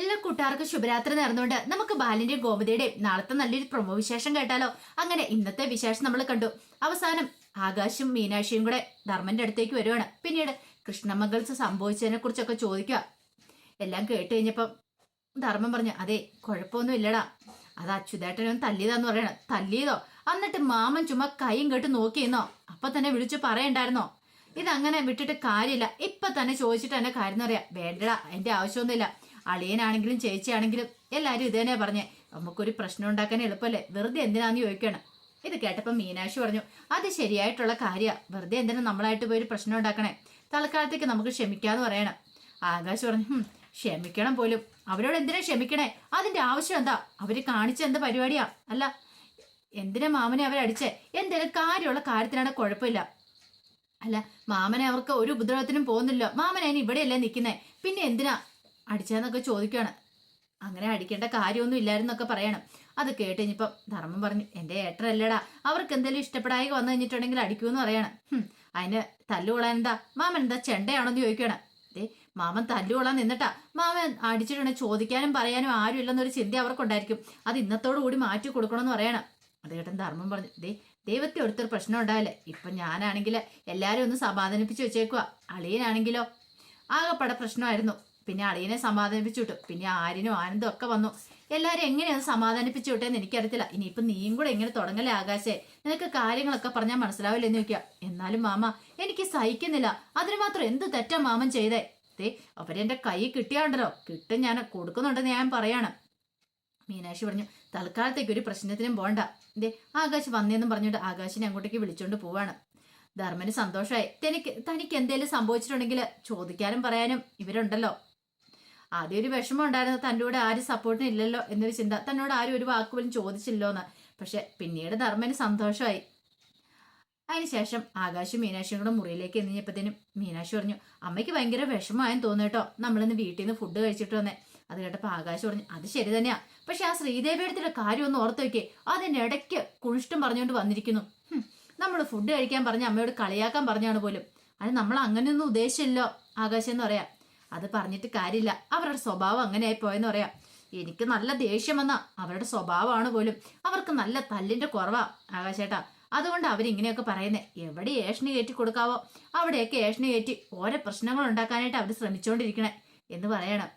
എല്ലാ കൂട്ടുകാർക്കും ശുഭരാത്രി നേർന്നുകൊണ്ട് നമുക്ക് ബാലിന്റെയും ഗോമതിയുടെയും നാളത്തെ നല്ലൊരു പ്രൊമോ വിശേഷം കേട്ടാലോ? അങ്ങനെ ഇന്നത്തെ വിശേഷം നമ്മൾ കണ്ടു. അവസാനം ആകാശും മീനാക്ഷിയും കൂടെ ധർമ്മന്റെ അടുത്തേക്ക് വരുവാണ്. പിന്നീട് കൃഷ്ണമംഗൽസ് സംഭവിച്ചതിനെ കുറിച്ചൊക്കെ ചോദിക്കുക. എല്ലാം കേട്ട് കഴിഞ്ഞപ്പം ധർമ്മം പറഞ്ഞു അതെ കുഴപ്പമൊന്നും ഇല്ലടാ. അത് അച്യുതേട്ടനും തല്ലിയതാന്ന് പറയണം. തല്ലിയതോ? എന്നിട്ട് മാമൻ ചുമ്മാ കൈയും കേട്ട് നോക്കിയെന്നോ? അപ്പൊ തന്നെ വിളിച്ചു പറയണ്ടായിരുന്നോ? ഇതങ്ങനെ വിട്ടിട്ട് കാര്യമില്ല. ഇപ്പൊ തന്നെ ചോദിച്ചിട്ട് എന്നെ കാര്യം എന്ന് പറയാം. വേണ്ടടാ എന്റെ ആവശ്യമൊന്നുമില്ല. അളിയനാണെങ്കിലും ചേച്ചിയാണെങ്കിലും എല്ലാവരും ഇത് തന്നെയാ പറഞ്ഞേ. നമുക്കൊരു പ്രശ്നം ഉണ്ടാക്കാൻ എളുപ്പമല്ലേ വെറുതെ എന്തിനാന്ന് ചോദിക്കണം. ഇത് കേട്ടപ്പോൾ മീനാക്ഷി പറഞ്ഞു അത് ശരിയായിട്ടുള്ള കാര്യമാണ് വെറുതെ എന്തിനാ നമ്മളായിട്ട് പോയി ഒരു പ്രശ്നം ഉണ്ടാക്കണേ? തൽക്കാലത്തേക്ക് നമുക്ക് ക്ഷമിക്കാന്ന് പറയണം. ആകാശ് പറഞ്ഞു ക്ഷമിക്കണം പോലും. അവരോട് എന്തിനാ ക്ഷമിക്കണേ? അതിന്റെ ആവശ്യം എന്താ? അവർ കാണിച്ച എന്ത് പരിപാടിയാ? അല്ല എന്തിനാ മാമനെ അവരടിച്ചേ എന്തെങ്കിലും കാര്യമുള്ള കാര്യത്തിനാണ് കുഴപ്പമില്ല. അല്ല മാമനെ അവർക്ക് ഒരു ഉപദ്രവത്തിനും പോകുന്നില്ല. മാമനെ അതിന് ഇവിടെയല്ലേ നിൽക്കുന്നേ? പിന്നെ എന്തിനാ? അടിച്ചതെന്നൊക്കെ ചോദിക്കുകയാണ്. അങ്ങനെ അടിക്കേണ്ട കാര്യമൊന്നും ഇല്ലായിരുന്നൊക്കെ പറയണം. അത് കേട്ട് കഴിഞ്ഞപ്പം ധർമ്മം പറഞ്ഞു എന്റെ ഏട്ടനല്ലടാ അവർക്ക് എന്തെങ്കിലും ഇഷ്ടപ്പെടായി വന്നു കഴിഞ്ഞിട്ടുണ്ടെങ്കിൽ അടിക്കുമെന്ന് പറയണം. അതിന് തല്ലുകൊള്ളാൻ എന്താ? മാമൻ എന്താ ചെണ്ടയാണോന്ന് ചോദിക്കണം അതെ മാമൻ തല്ലുകൊള്ളാൻ നിന്നിട്ടാ. മാമൻ അടിച്ചിട്ടുണ്ടെങ്കിൽ ചോദിക്കാനും പറയാനും ആരും ഇല്ലെന്നൊരു ചിന്ത അവർക്കുണ്ടായിരിക്കും. അത് ഇന്നത്തോടു കൂടി മാറ്റി കൊടുക്കണമെന്ന് പറയണം. അത് കേട്ടൻ ധർമ്മം പറഞ്ഞു ദേ ദൈവത്തെ ഒരുത്തൊരു പ്രശ്നം ഉണ്ടാവില്ലേ? ഇപ്പൊ ഞാനാണെങ്കിൽ എല്ലാരും ഒന്ന് സമാധാനിപ്പിച്ച് വെച്ചേക്കുക അളിയനാണെങ്കിലോ? ആകെപ്പടെ പ്രശ്നമായിരുന്നു. പിന്നെ അളിയനെ സമാധാനിപ്പിച്ചു വിട്ടു. പിന്നെ ആരിനും ആനന്ദം ഒക്കെ വന്നു. എല്ലാവരും എങ്ങനെയാണ് സമാധാനിപ്പിച്ചു വിട്ടേന്ന് എനിക്കറിയത്തില്ല. ഇനിയിപ്പം നീയും കൂടെ എങ്ങനെ തുടങ്ങലേ ആകാശേ? നിനക്ക് കാര്യങ്ങളൊക്കെ പറഞ്ഞാൽ മനസ്സിലാവില്ല എന്ന് ചോദിക്കുക. എന്നാലും മാമ എനിക്ക് സഹിക്കുന്നില്ല. അതിന് മാത്രം എന്ത് തെറ്റാ മാമൻ ചെയ്തേ? ദേ അവരെന്റെ കൈ കിട്ടിയാണ്ടല്ലോ. കിട്ടും ഞാൻ കൊടുക്കുന്നുണ്ടെന്ന് ഞാൻ പറയാണ്. മീനാക്ഷി പറഞ്ഞു തൽക്കാലത്തേക്ക് ഒരു പ്രശ്നത്തിനും പോണ്ട. ദേ ആകാശ് വന്നേന്നും പറഞ്ഞിട്ട് ആകാശിനെ അങ്ങോട്ടേക്ക് വിളിച്ചോണ്ട് പോവാണ്. ധർമ്മന് സന്തോഷമായി തനിക്ക് തനിക്ക് എന്തെങ്കിലും സംഭവിച്ചിട്ടുണ്ടെങ്കിൽ ചോദിക്കാനും പറയാനും ഇവരുണ്ടല്ലോ. ആദ്യം ഒരു വിഷമം ഉണ്ടായിരുന്നു തന്റെ കൂടെ ആരും സപ്പോർട്ടിന് ഇല്ലല്ലോ എന്നൊരു ചിന്ത. തന്നോട് ആരും ഒരു വാക്ക് പോലും ചോദിച്ചില്ലോ എന്ന് പക്ഷെ പിന്നീട് ധർമ്മന് സന്തോഷമായി. അതിനുശേഷം ആകാശും മീനാക്ഷിയും കൂടെ മുറിയിലേക്ക് എത്തിയപ്പോഴത്തേനും മീനാക്ഷി പറഞ്ഞു അമ്മയ്ക്ക് ഭയങ്കര വിഷമമായെന്ന് തോന്നുന്നു കേട്ടോ. നമ്മളിന്ന് വീട്ടിൽ നിന്ന് ഫുഡ് കഴിച്ചിട്ട് വന്നേ. അത് കേട്ടപ്പോൾ ആകാശ് പറഞ്ഞു അത് ശരി തന്നെയാ. പക്ഷെ ആ ശ്രീദേവിയുടെ കാര്യം ഒന്ന് ഓർത്ത് വെക്കേ അതിനിടയ്ക്ക് കുണിഷ്ടം പറഞ്ഞുകൊണ്ട് വന്നിരിക്കുന്നു. നമ്മൾ ഫുഡ് കഴിക്കാൻ പറഞ്ഞ് അമ്മയോട് കളിയാക്കാൻ പറഞ്ഞാണ് പോലും. അത് നമ്മൾ അങ്ങനെയൊന്നും ഉദ്ദേശിച്ചില്ലോ ആകാശം എന്ന് പറയാം. അത് പറഞ്ഞിട്ട് കാര്യമില്ല. അവരുടെ സ്വഭാവം അങ്ങനെയായി പോയെന്ന് പറയാം. എനിക്ക് നല്ല ദേഷ്യം വന്ന അവരുടെ സ്വഭാവമാണ് പോലും. അവർക്ക് നല്ല തല്ലിന്റെ കുറവാ ആകാശേട്ടാ. അതുകൊണ്ട് അവരിങ്ങനെയൊക്കെ പറയുന്നേ. എവിടെ ഏഷണി കയറ്റി കൊടുക്കാവോ? അവിടെയൊക്കെ ഏഷണി കയറ്റി ഓരോ പ്രശ്നങ്ങൾ ഉണ്ടാക്കാനായിട്ട് അവർ ശ്രമിച്ചുകൊണ്ടിരിക്കണേ എന്ന് പറയണം.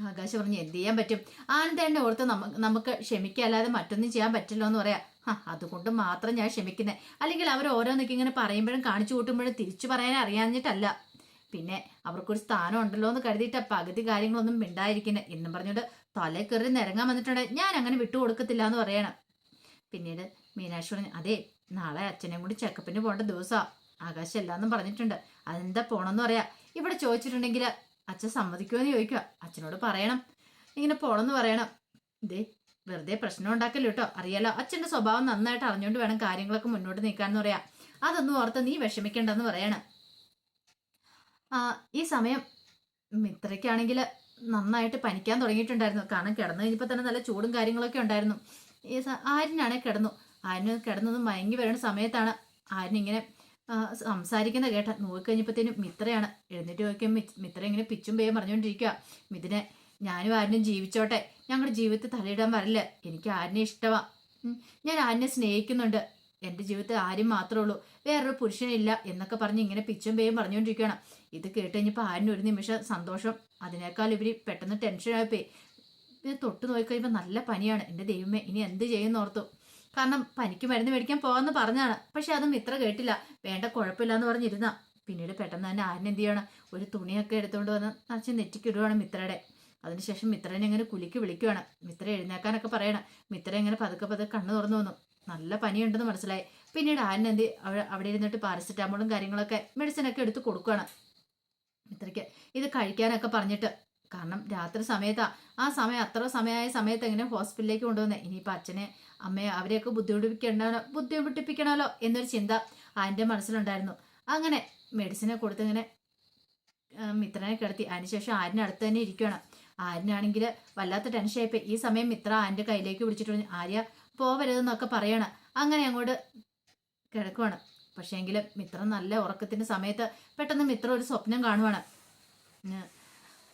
ആകാശ് പറഞ്ഞു എന്ത് ചെയ്യാൻ പറ്റും? ആനന്ദേണ്ണ ഓർത്ത് നമുക്ക് ക്ഷമിക്കല്ലാതെ മറ്റൊന്നും ചെയ്യാൻ പറ്റില്ലോ എന്ന് പറയാം. അതുകൊണ്ട് മാത്രം ഞാൻ ക്ഷമിക്കുന്നത് അല്ലെങ്കിൽ അവർ ഓരോന്നൊക്കെ ഇങ്ങനെ പറയുമ്പോഴും കാണിച്ചു കൂട്ടുമ്പോഴും തിരിച്ചു പറയാൻ അറിയാഞ്ഞിട്ടല്ല. പിന്നെ അവർക്കൊരു സ്ഥാനം ഉണ്ടല്ലോ എന്ന് കരുതിയിട്ട് പകുതി കാര്യങ്ങളൊന്നും മിണ്ടായിരിക്കുന്നത് എന്നും പറഞ്ഞുകൊണ്ട് തലേ കയറി നിരങ്ങാൻ വന്നിട്ടുണ്ട്. ഞാൻ അങ്ങനെ വിട്ടുകൊടുക്കത്തില്ല എന്ന് പറയണം. പിന്നീട് മീനാക്ഷി പറഞ്ഞു അതെ നാളെ അച്ഛനെയും കൂടി ചെക്കപ്പിന് പോകേണ്ട ദിവസം. ആകാശം എല്ലാന്നും പറഞ്ഞിട്ടുണ്ട്. അതെന്താ പോണെന്ന് പറയാ. ഇവിടെ ചോദിച്ചിട്ടുണ്ടെങ്കിൽ അച്ഛൻ സമ്മതിക്കുമോ എന്ന് ചോദിക്കുക അച്ഛനോട് പറയണം. ഇങ്ങനെ പോണെന്ന് പറയണം. ഇതേ വെറുതെ പ്രശ്നം ഉണ്ടാക്കല്ലോ കേട്ടോ. അറിയാലോ അച്ഛന്റെ സ്വഭാവം നന്നായിട്ട് അറിഞ്ഞുകൊണ്ട് വേണം കാര്യങ്ങളൊക്കെ മുന്നോട്ട് നീക്കാന്ന് പറയാ. അതൊന്നും ഓർത്ത് നീ വിഷമിക്കേണ്ടെന്ന് പറയണം. ഈ സമയം മിത്രയ്ക്കാണെങ്കിൽ നന്നായിട്ട് പനിക്കാൻ തുടങ്ങിയിട്ടുണ്ടായിരുന്നു. കാരണം കിടന്നു കഴിഞ്ഞപ്പോൾ തന്നെ നല്ല ചൂടും കാര്യങ്ങളൊക്കെ ഉണ്ടായിരുന്നു. ഈ ആര്യനാണെ കിടന്നു. ആര്യന് കിടന്നതും മയങ്ങി വരുന്ന സമയത്താണ് ആര്യനിങ്ങനെ സംസാരിക്കുന്ന കേട്ട. നോക്കിക്കഴിഞ്ഞപ്പോഴത്തേനും മിത്രയാണ്. എഴുന്നേറ്റ് നോക്കിയാൽ മിത്ര ഇങ്ങനെ പിച്ചും പേയും പറഞ്ഞുകൊണ്ടിരിക്കുക മിഥുനെ ഞാനും ആരിനും ജീവിച്ചോട്ടെ. ഞങ്ങളുടെ ജീവിതത്തിൽ തലയിടാൻ വരില്ല. എനിക്ക് ആരിനെ ഇഷ്ടമാണ് ഞാൻ ആരിനെ സ്നേഹിക്കുന്നുണ്ട്. എന്റെ ജീവിതത്തിൽ ആരും മാത്രമേ ഉള്ളൂ. വേറൊരു പുരുഷനില്ല എന്നൊക്കെ പറഞ്ഞ് ഇങ്ങനെ പിച്ചും പേയും പറഞ്ഞുകൊണ്ടിരിക്കുകയാണ്. ഇത് കേട്ട് കഴിഞ്ഞപ്പോൾ ഒരു നിമിഷം സന്തോഷം. അതിനേക്കാൾ ഇവർ പെട്ടെന്ന് ടെൻഷനായി പോയി തൊട്ട് നോക്കിക്കഴിയുമ്പോൾ നല്ല പനിയാണ്. എന്റെ ദൈവമേ ഇനി എന്ത് ചെയ്യുന്നോർത്തു കാരണം പനിക്ക് മരുന്ന് മേടിക്കാൻ പോകാമെന്ന് പറഞ്ഞാണ്. പക്ഷെ അതും ഇത്ര കേട്ടില്ല. വേണ്ട കുഴപ്പമില്ല എന്ന് പറഞ്ഞിരുന്ന. പിന്നീട് പെട്ടെന്ന് തന്നെ ആരും എന്ത് ചെയ്യണം? ഒരു തുണിയൊക്കെ എടുത്തുകൊണ്ട് വന്ന് നിറച്ച് നെറ്റിക്കിടുവാണ് മിത്രയുടെ. അതിനുശേഷം മിത്രനെ ഇങ്ങനെ കുലുക്കി വിളിക്കുവാണ്. മിത്ര എഴുന്നേക്കാനൊക്കെ പറയണം. മിത്ര ഇങ്ങനെ പതുക്കെ പതുക്കെ കണ്ണു തുറന്നു വന്നു. നല്ല പനിയുണ്ടെന്ന് മനസ്സിലായി. പിന്നീട് ആനന്ദി അവ അവിടെ അവിടെ ഇരുന്നിട്ട് പാരസെറ്റാമോളും കാര്യങ്ങളൊക്കെ മെഡിസിനൊക്കെ എടുത്ത് കൊടുക്കുകയാണ് മിത്രയ്ക്ക് ഇത് കഴിക്കാനൊക്കെ പറഞ്ഞിട്ട്. കാരണം രാത്രി സമയത്താ. ആ സമയം അത്ര സമയമായ സമയത്ത് എങ്ങനെ ഹോസ്പിറ്റലിലേക്ക് കൊണ്ടുവന്നേ? ഇനിയിപ്പോൾ അച്ഛനെ അമ്മയെ അവരെയൊക്കെ ബുദ്ധിമുട്ടിപ്പിക്കണോ ബുദ്ധിമുട്ടിപ്പിക്കണമല്ലോ എന്നൊരു ചിന്ത ആന്റെ മനസ്സിലുണ്ടായിരുന്നു. അങ്ങനെ മെഡിസിനെ കൊടുത്തിങ്ങനെ മിത്രനെ കിടത്തി. അതിനുശേഷം ആരിന്റെ അടുത്ത് തന്നെ ഇരിക്കുകയാണ് ആരിനാണെങ്കിൽ വല്ലാത്ത ടെൻഷൻ ടെൻഷനായിപ്പോയി ഈ സമയം മിത്ര ആന്റെ കയ്യിലേക്ക് പറഞ്ഞു ആര്യ പോവരുതെന്നൊക്കെ പറയണം. അങ്ങനെ അങ്ങോട്ട് കിടക്കുവാണ്. പക്ഷേങ്കിൽ മിത്രം നല്ല ഉറക്കത്തിന്റെ സമയത്ത് പെട്ടെന്ന് മിത്രം ഒരു സ്വപ്നം കാണുവാണ്.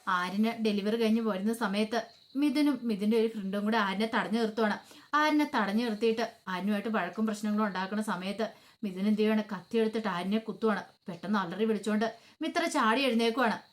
ആരിന് ഡെലിവറി കഴിഞ്ഞ് പോരുന്ന സമയത്ത് മിഥുനും മിഥുന്റെ ഒരു ഫ്രണ്ടും കൂടെ ആരിനെ തടഞ്ഞു നിർത്തുവാണ്. ആരിനെ തടഞ്ഞു നിർത്തിയിട്ട് ആരിനുമായിട്ട് വഴക്കും പ്രശ്നങ്ങളും ഉണ്ടാക്കുന്ന സമയത്ത് മിഥുൻ എന്ത് ചെയ്യാണ് കത്തി എടുത്തിട്ട് ആര്യനെ കുത്തുവാണ്. പെട്ടെന്ന് അലറി വിളിച്ചുകൊണ്ട് മിത്ര ചാടി എഴുന്നേക്കുവാണ്.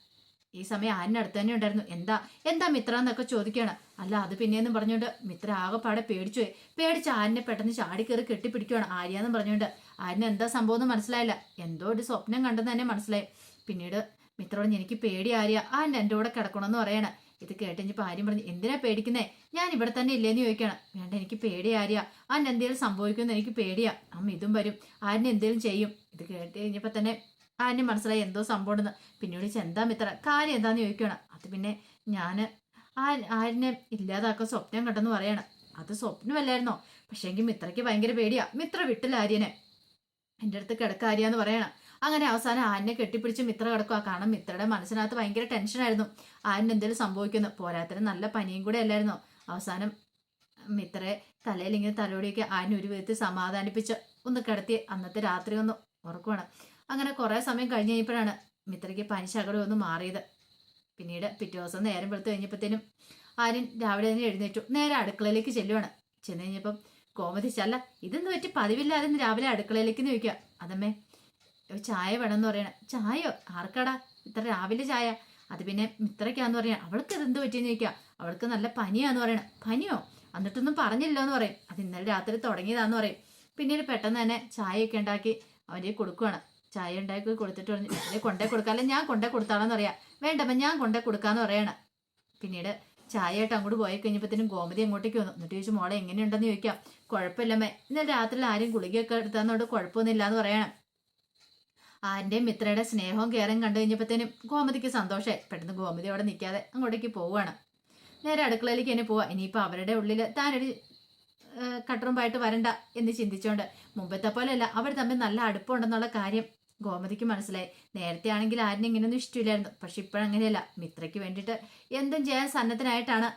ഈ സമയം ആന അടുത്ത് തന്നെ ഉണ്ടായിരുന്നു. എന്താ എന്താ മിത്ര എന്നൊക്കെ ചോദിക്കുകയാണ്. അല്ല അത് പിന്നെയെന്നും പറഞ്ഞുകൊണ്ട് മിത്ര ആകെപ്പാടെ പേടിച്ചു പേടിച്ച് ആര്യനെ പെട്ടെന്ന് ചാടി കയറി കെട്ടിപ്പിടിക്കുകയാണ് എന്ന് പറഞ്ഞുകൊണ്ട്. ആരിന് എന്താ സംഭവം എന്ന് മനസ്സിലായില്ല. എന്തോ ഒരു സ്വപ്നം കണ്ടെന്ന് തന്നെ മനസ്സിലായി. പിന്നീട് മിത്രോട് എനിക്ക് പേടി ആര്യ. ആര്യൻ എന്റെ കൂടെ കിടക്കണമെന്ന് പറയണം. ഇത് കേട്ടിപ്പോൾ ആര്യം പറഞ്ഞു എന്തിനാ പേടിക്കുന്നേ? ഞാൻ ഇവിടെ തന്നെ ഇല്ലേന്ന് ചോദിക്കണം വേണ്ട എനിക്ക് പേടി ആര്യ. ആൻ എന്തെങ്കിലും സംഭവിക്കുമെന്ന് എനിക്ക് പേടിയാ. അമ്മ ഇതും വരും. ആരിനെ എന്തെങ്കിലും ചെയ്യും. ഇത് കേട്ട് കഴിഞ്ഞപ്പോൾ തന്നെ ആരിന് മനസ്സിലായി എന്തോ സംഭവം ഉണ്ടെന്ന്. പിന്നീട് എന്താ മിത്ര? കാര്യം എന്താന്ന് ചോദിക്കണം അത് പിന്നെ ഞാൻ ആ ആരിനെ ഇല്ലാതാക്കാൻ സ്വപ്നം കണ്ടെന്ന് പറയണം. അത് സ്വപ്നമല്ലായിരുന്നോ? പക്ഷേങ്കിൽ മിത്രയ്ക്ക് ഭയങ്കര പേടിയാ. മിത്ര വിട്ടില്ല ആര്യനെ. എന്റെ അടുത്ത് കിടക്ക ആര്യാന്ന് പറയണം. അങ്ങനെ അവസാനം ആനെ കെട്ടിപ്പിടിച്ച് മിത്ര കിടക്കുക കാരണം മിത്രയുടെ മനസ്സിനകത്ത് ഭയങ്കര ടെൻഷനായിരുന്നു ആനിന് എന്തെങ്കിലും സംഭവിക്കുന്നു പോരാത്തിന് നല്ല പനിയും കൂടെ അല്ലായിരുന്നു? അവസാനം മിത്രയെ തലയിൽ ഇങ്ങനെ തലോടിയൊക്കെ ആരിനെ ഒരു വിധത്തിൽ സമാധാനിപ്പിച്ച് ഒന്ന് കിടത്തി അന്നത്തെ രാത്രി ഒന്ന് ഉറക്കുവാണ്. അങ്ങനെ കുറേ സമയം കഴിഞ്ഞ് കഴിഞ്ഞപ്പോഴാണ് മിത്രയ്ക്ക് പനി ശകലം ഒന്ന് മാറിയത്. പിന്നീട് പിറ്റേ ദിവസം നേരം വെളുത്ത് കഴിഞ്ഞപ്പോഴത്തേനും ആര്യൻ രാവിലെ തന്നെ എഴുന്നേറ്റു. നേരെ അടുക്കളയിലേക്ക് ചെല്ലുവാണ്. ചെന്ന് കഴിഞ്ഞപ്പം കോമതി ചല്ല ഇതെന്ന് പറ്റി? പതിവില്ലാതെ രാവിലെ അടുക്കളയിലേക്ക് ചോദിക്കുക. അതമ്മേ ചായ വേണമെന്ന് പറയണം. ചായയോ? ആർക്കടാ? ഇത്ര രാവിലെ ചായ? അത് പിന്നെ മിത്രയ്ക്കാന്ന് പറയണം. അവൾക്ക് ഇതെന്ത് പറ്റിയെന്ന് ചോദിക്കുക. അവൾക്ക് നല്ല പനിയാന്ന് പറയണം. പനിയോ? എന്നിട്ടൊന്നും പറഞ്ഞില്ലോ എന്ന് പറയും. അത് ഇന്നലെ രാത്രി തുടങ്ങിയതാന്ന് പറയും. പിന്നീട് പെട്ടെന്ന് തന്നെ ചായയൊക്കെ ഉണ്ടാക്കി അവരെ കൊടുക്കുവാണ്. ചായ ഉണ്ടാക്കി കൊടുത്തിട്ട് പറഞ്ഞു ഇതിലെ കൊണ്ടേ കൊടുക്കാം. അല്ലെങ്കിൽ ഞാൻ കൊണ്ടേ കൊടുത്താളെന്ന് പറയാം. വേണ്ടമ്മ ഞാൻ കൊണ്ടേ കൊടുക്കാന്ന് പറയണം. പിന്നീട് ചായയായിട്ട് അങ്ങോട്ട് പോയി കഴിഞ്ഞപ്പോഴത്തേനും ഗോമതി അങ്ങോട്ടേക്ക് വന്നു. എന്നിട്ട് ചോദിച്ചു മോളെ എങ്ങനെയുണ്ടെന്ന് ചോദിക്കാം. കുഴപ്പമില്ലമ്മേ. ഇന്നലെ രാത്രിയിൽ ആരും ഗുളികയൊക്കെ എടുത്താന്നോട് കുഴപ്പമൊന്നുമില്ല എന്ന് പറയണം ആന്റെയും മിത്രയുടെ സ്നേഹവും കയറും കണ്ടു കഴിഞ്ഞപ്പോഴത്തേനും ഗോമതിക്ക് സന്തോഷമായി. പെട്ടെന്ന് ഗോമതി അവിടെ നിൽക്കാതെ അങ്ങോട്ടേക്ക് പോവുകയാണ്. നേരെ അടുക്കളയിലേക്ക് തന്നെ പോവാം. ഇനിയിപ്പോൾ അവരുടെ ഉള്ളിൽ താനൊരു കട്ടറുമ്പായിട്ട് വരണ്ട എന്ന് ചിന്തിച്ചുകൊണ്ട് മുമ്പത്തെ പോലെയല്ല. അവർ തമ്മിൽ നല്ല അടുപ്പമുണ്ടെന്നുള്ള കാര്യം ഗോമതിക്ക് മനസ്സിലായി. നേരത്തെ ആണെങ്കിൽ ആരും ഇങ്ങനെയൊന്നും ഇഷ്ടമില്ലായിരുന്നു പക്ഷെ ഇപ്പോഴങ്ങനെയല്ല മിത്രയ്ക്ക് വേണ്ടിയിട്ട് എന്തും ചെയ്യാൻ സന്നദ്ധനായിട്ടാണ്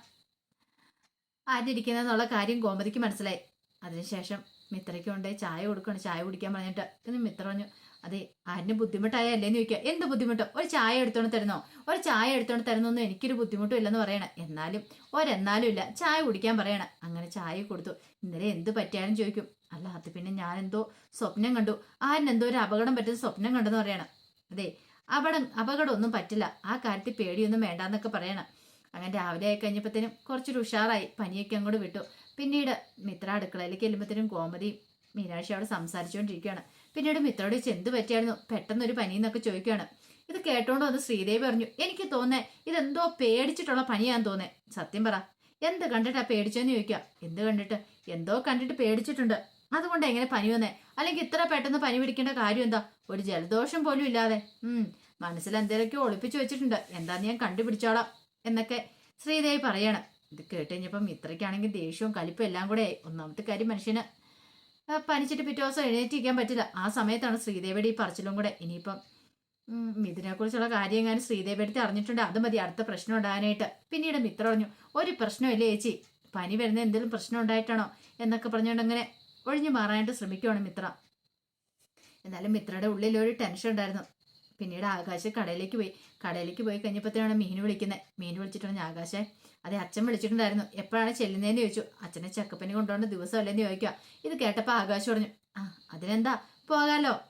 ആരിയിരിക്കുന്നതെന്നുള്ള കാര്യം ഗോമതിക്ക് മനസ്സിലായി. അതിനുശേഷം മിത്രയ്ക്ക് കൊണ്ടുപോയി ചായ കൊടുക്കണം ചായ കുടിക്കാൻ പറഞ്ഞിട്ട്. ഇന്ന് മിത്ര പറഞ്ഞു അതെ ആരിന് ബുദ്ധിമുട്ടായല്ലേന്ന് ചോദിക്കുക എന്ത് ബുദ്ധിമുട്ട്? ഒരു ചായ എടുത്തോണ്ട് തരുന്നോ? ഒരു ചായ എടുത്തോണ്ട് തരുന്നൊന്നും എനിക്കൊരു ബുദ്ധിമുട്ടും ഇല്ലെന്ന് പറയണം. എന്നാലും ഒരെന്നാലും ഇല്ല. ചായ കുടിക്കാൻ പറയണം. അങ്ങനെ ചായ കൊടുത്തു. ഇന്നലെ എന്ത് പറ്റിയാലും ചോദിക്കും. അല്ല അത് പിന്നെ എന്തോ സ്വപ്നം കണ്ടു. ആരിനെന്തോ ഒരു അപകടം പറ്റുന്ന സ്വപ്നം കണ്ടെന്ന് പറയണം. അതെ അപകടം അപകടമൊന്നും പറ്റില്ല. ആ കാര്യത്തിൽ പേടിയൊന്നും വേണ്ടാന്നൊക്കെ പറയണം. അങ്ങനെ രാവിലെ ആയി കഴിഞ്ഞപ്പോഴത്തേനും കുറച്ചൊരു ഉഷാറായി. പനിയൊക്കെ അങ്ങോട്ട് വിട്ടു. പിന്നീട് മിത്ര അടുക്കളയിലേക്ക് ചെല്ലുമ്പോഴത്തേനും ഗോമതി മീനാക്ഷി അവിടെ സംസാരിച്ചുകൊണ്ടിരിക്കുകയാണ്. പിന്നീട് മിത്രയോട് ചെന്ത് പറ്റിയായിരുന്നു. പെട്ടെന്ന് ഒരു പനി എന്നൊക്കെ ചോദിക്കുകയാണ്. ഇത് കേട്ടോണ്ട് വന്ന് ശ്രീദേവി പറഞ്ഞു എനിക്ക് തോന്നേ ഇതെന്തോ പേടിച്ചിട്ടുള്ള പനിയാന്ന് തോന്നേ. സത്യം പറ. എന്ത് കണ്ടിട്ടാ പേടിച്ചെന്ന് ചോദിക്കുക എന്ത് കണ്ടിട്ട്? എന്തോ കണ്ടിട്ട് പേടിച്ചിട്ടുണ്ട്. അതുകൊണ്ട് എങ്ങനെ പനി വന്നേ? അല്ലെങ്കിൽ ഇത്ര പെട്ടെന്ന് പനി പിടിക്കേണ്ട കാര്യം എന്താ? ഒരു ജലദോഷം പോലും ഇല്ലാതെ. ഉം മനസ്സിൽ എന്തെങ്കിലുമൊക്കെ ഒളിപ്പിച്ചു വെച്ചിട്ടുണ്ട്. എന്താന്ന് ഞാൻ കണ്ടുപിടിച്ചോളാം. എന്നൊക്കെ ശ്രീദേവി പറയാണ്. ഇത് കേട്ട് കഴിഞ്ഞപ്പം ഇത്രയ്ക്കാണെങ്കിൽ ദേഷ്യവും കലിപ്പും എല്ലാം കൂടെ ഒന്നാമത്തെ കാര്യം മനുഷ്യന് പനിച്ചിട്ട് പിറ്റേ ദിവസം എഴുന്നേറ്റിരിക്കാൻ പറ്റില്ല. ആ സമയത്താണ് ശ്രീദേവിയുടെ ഈ പറച്ചിലും കൂടെ. ഇനിയിപ്പം ഇതിനെക്കുറിച്ചുള്ള കാര്യം എങ്ങാനും ശ്രീദേവി അടുത്ത് അറിഞ്ഞിട്ടുണ്ട്. അത് മതി അടുത്ത പ്രശ്നം ഉണ്ടാകാനായിട്ട്. പിന്നീട് മിത്ര പറഞ്ഞു ഒരു പ്രശ്നമില്ല ചേച്ചി. പനി വരുന്ന എന്തെങ്കിലും പ്രശ്നം ഉണ്ടായിട്ടാണോ? എന്നൊക്കെ പറഞ്ഞുകൊണ്ട് അങ്ങനെ ഒഴിഞ്ഞു മാറാനായിട്ട് ശ്രമിക്കുവാണ് മിത്ര. എന്നാലും മിത്രയുടെ ഉള്ളിൽ ഒരു ടെൻഷൻ ഉണ്ടായിരുന്നു. പിന്നീട് ആകാശ് കടയിലേക്ക് പോയി. കടയിലേക്ക് പോയി കഴിഞ്ഞപ്പോഴത്തേനാണ് മീൻ വിളിക്കുന്നത്. മീൻ വിളിച്ചിട്ടാണ് ആകാശേ അതെ അച്ഛൻ വിളിച്ചിട്ടുണ്ടായിരുന്നു. എപ്പോഴാണ് ചെല്ലുന്നതെന്ന് ചോദിച്ചു. അച്ഛനെ ചെക്കപ്പനി ദിവസം അല്ലേന്ന് ചോദിക്കുക. ഇത് കേട്ടപ്പോൾ ആകാശ് പറഞ്ഞു ആ അതിനെന്താ? പോകാലോ.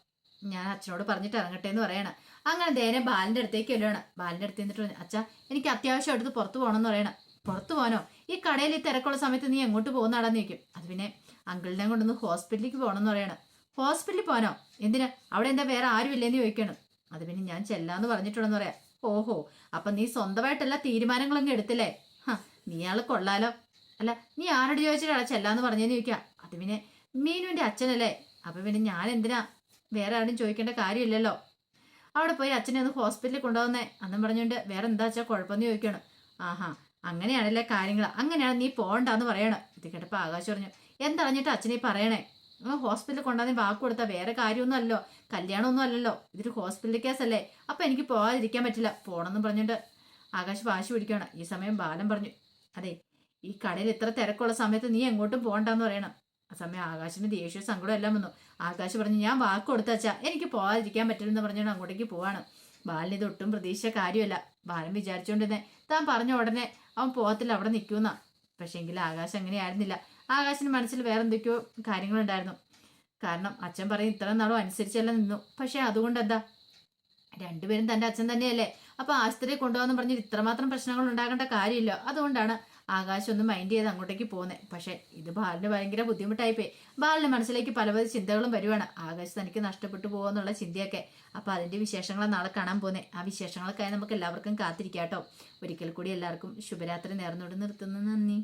ഞാൻ അച്ഛനോട് പറഞ്ഞിട്ട് ഇറങ്ങട്ടെ എന്ന് പറയണം. അങ്ങനെ നേരെ ബാലിന്റെ അടുത്തേക്ക് ചെല്ലുകയാണ് ബാലിന്റെ അടുത്ത് നിന്നിട്ട് പറഞ്ഞു അച്ഛാ എനിക്ക് അത്യാവശ്യം അടുത്ത് പുറത്ത് പോകണമെന്ന് പറയണം. പുറത്ത് പോകാനോ? ഈ കടയിൽ ഈ തിരക്കുള്ള സമയത്ത് നീ എങ്ങോട്ട് പോകുന്നാടാന്ന് ചോദിക്കും. അത് പിന്നെ അങ്കിളിനെ കൊണ്ടൊന്ന് ഹോസ്പിറ്റലിലേക്ക് പോകണമെന്ന് പറയണം. ഹോസ്പിറ്റലിൽ പോകാനോ? എന്തിനാ? അവിടെ എന്താ വേറെ ആരും ഇല്ലെന്ന് ചോദിക്കണം. അത് പിന്നെ ഞാൻ ചെല്ലാന്ന് പറഞ്ഞിട്ടുണ്ടെന്ന് പറയാം. ഓഹോ അപ്പം നീ സ്വന്തമായിട്ടല്ല തീരുമാനങ്ങളൊന്നും എടുത്തില്ലേ? ഹ നീ ആൾ കൊള്ളാലോ. അല്ല നീ ആരോട് ചോദിച്ചിട്ടാണ് ചെല്ലാന്ന് പറഞ്ഞെന്ന് ചോദിക്കാം? അത് പിന്നെ മീനുവിന്റെ അച്ഛനല്ലേ? അപ്പൊ പിന്നെ ഞാൻ എന്തിനാ വേറെ ആരും ചോദിക്കേണ്ട കാര്യമില്ലല്ലോ. അവിടെ പോയി അച്ഛനെ ഒന്ന് ഹോസ്പിറ്റലിൽ കൊണ്ടുപോകുന്നേ അന്നും പറഞ്ഞുകൊണ്ട് വേറെ എന്താ വെച്ചാൽ കുഴപ്പമെന്ന് ചോദിക്കണം. ആഹാ അങ്ങനെയാണല്ലേ കാര്യങ്ങൾ അങ്ങനെയാണ് നീ പോകണ്ടെന്ന് പറയണം. ഇത് കേട്ടപ്പോൾ ആകാശ് പറഞ്ഞു എന്തറിഞ്ഞിട്ട് അച്ഛനെ പറയണേ? ഹോസ്പിറ്റലിൽ കൊണ്ടുവന്ന് വാക്ക് കൊടുത്താൽ വേറെ കാര്യമൊന്നും അല്ലല്ലോ കല്യാണമൊന്നും അല്ലല്ലോ. ഇതൊരു ഹോസ്പിറ്റൽ കേസല്ലേ. അപ്പം എനിക്ക് പോകാതിരിക്കാൻ പറ്റില്ല. പോകണമെന്ന് പറഞ്ഞുകൊണ്ട് ആകാശ് വാശി പിടിക്കുകയാണ് ഈ സമയം ബാലൻ പറഞ്ഞു അതെ ഈ കടയിൽ ഇത്ര തിരക്കുള്ള സമയത്ത് നീ എങ്ങോട്ടും പോകണ്ടെന്ന് പറയണം. ആ സമയം ആകാശിന് ദേഷ്യ സങ്കടം എല്ലാം വന്നു. ആകാശ് പറഞ്ഞു ഞാൻ വാക്ക് കൊടുത്തച്ചാ എനിക്ക് പോകാതിരിക്കാൻ പറ്റില്ലെന്ന് പറഞ്ഞുകൊണ്ട് അങ്ങോട്ടേക്ക് പോവാണ്. ബാലിന് ഇത് ഒട്ടും പ്രതീക്ഷ കാര്യമല്ല. ബാലൻ വിചാരിച്ചോണ്ടിരുന്നെ താൻ പറഞ്ഞ ഉടനെ അവൻ പോകത്തില്ല അവിടെ നിൽക്കുന്ന. പക്ഷേങ്കിൽ ആകാശം അങ്ങനെയായിരുന്നില്ല ആകാശിന് മനസ്സിൽ വേറെ എന്തൊക്കെയോ കാര്യങ്ങളുണ്ടായിരുന്നു. കാരണം അച്ഛൻ പറയും ഇത്ര നാളും അനുസരിച്ചല്ല നിന്നു. പക്ഷെ അതുകൊണ്ട് എന്താ രണ്ടുപേരും തന്റെ അച്ഛൻ തന്നെയല്ലേ? അപ്പൊ ആശുപത്രിയിൽ കൊണ്ടുപോകാന്ന് പറഞ്ഞ് ഇത്രമാത്രം പ്രശ്നങ്ങൾ ഉണ്ടാകേണ്ട കാര്യമില്ല. അതുകൊണ്ടാണ് ആകാശം ഒന്ന് മൈൻഡ് ചെയ്ത് അങ്ങോട്ടേക്ക് പോകുന്നത് പക്ഷെ ഇത് ബാലിന് ഭയങ്കര ബുദ്ധിമുട്ടായിപ്പോയി. ബാലിന് മനസ്സിലേക്ക് പലപല ചിന്തകളും വരുവാണ്. ആകാശം തനിക്ക് നഷ്ടപ്പെട്ടു പോകുമെന്നുള്ള ചിന്തയൊക്കെ. അപ്പൊ അതിന്റെ വിശേഷങ്ങളെ നാളെ കാണാൻ പോകുന്നത് ആ വിശേഷങ്ങൾക്കായി നമുക്ക് എല്ലാവർക്കും കാത്തിരിക്കാം കേട്ടോ ഒരിക്കൽ കൂടി എല്ലാവർക്കും ശുഭരാത്രി നേർന്നുകൊണ്ട് നിർത്തുന്നു. നന്ദി.